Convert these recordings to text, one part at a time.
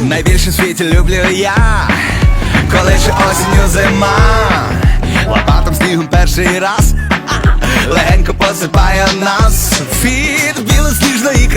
Найбільше в світі люблю я, коли же осінню зима, лопатом снігом перший раз, легенько посипає нас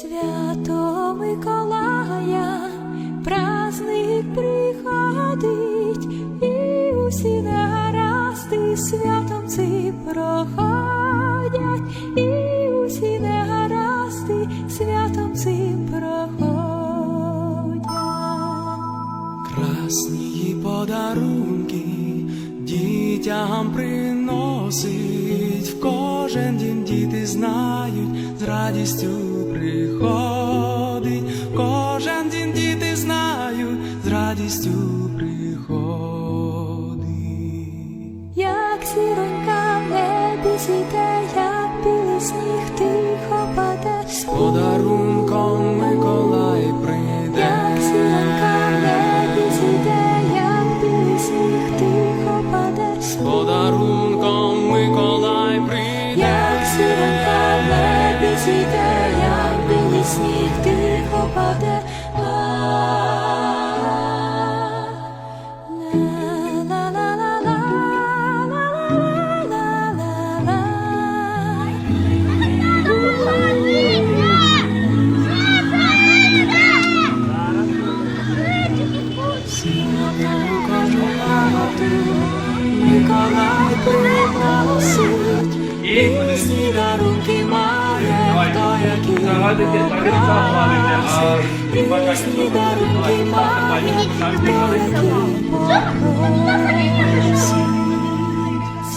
Свято Миколая, праздник приходить, і усі негаразди святом цим проходять, і усі негаразди святом цим проходять. Красні подарунки дітям приносить в кожен дім діти знають, з радістю приходить, кожен дім діти знають, з радістю приходить. Як зіронька в небі зійде, як білий сніг тихо паде, Подарунком Миколай прийде. Як зіронька в небі зійде, як білий сніг тихо паде, Подарунком Миколай прийде. як зіронька в небі зійде, сніг тихо паде.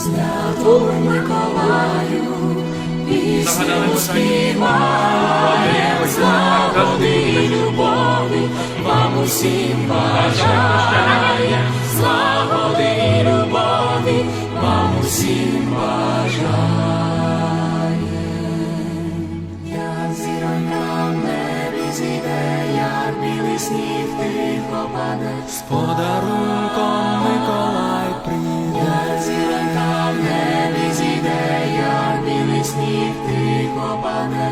Святу Миколаю, пісню співає, злагоди любові вам усім бажає, сніг тихо паде, з подарунком Миколай прийде, зіранка в небі зійде, як білий сніг тихо паде.